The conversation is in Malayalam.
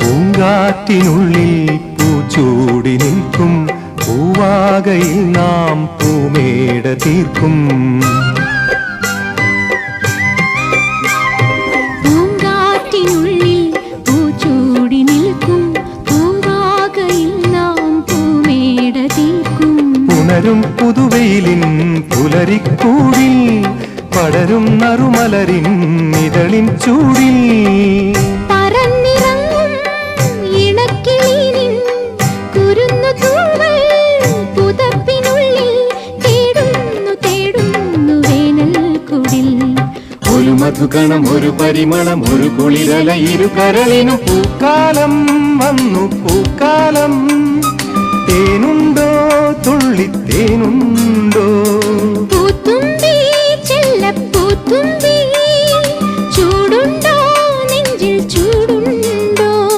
പൂങ്കാറ്റിനുള്ളിൽ പൂച്ചൂടി നിൽക്കും. പൂവാകയിൽ നാം പൂമേട തീർക്കും. പുണരും പുതുവെയിലിൻ പുലരിക്കൂടിൽ പടരും നറുമലരിൻ ഇതളിൻ ചൂടിൽ മധുകണം ഒരു പരിമളം ഒരു കുളിരല ഇരു കരളിനും പൂക്കാലം വന്നു പൂക്കാലം. തേനുണ്ടോ തുള്ളി തേനുണ്ടോ ചെല്ല ചൂടുണ്ടോ നെഞ്ചിൽ ചൂടു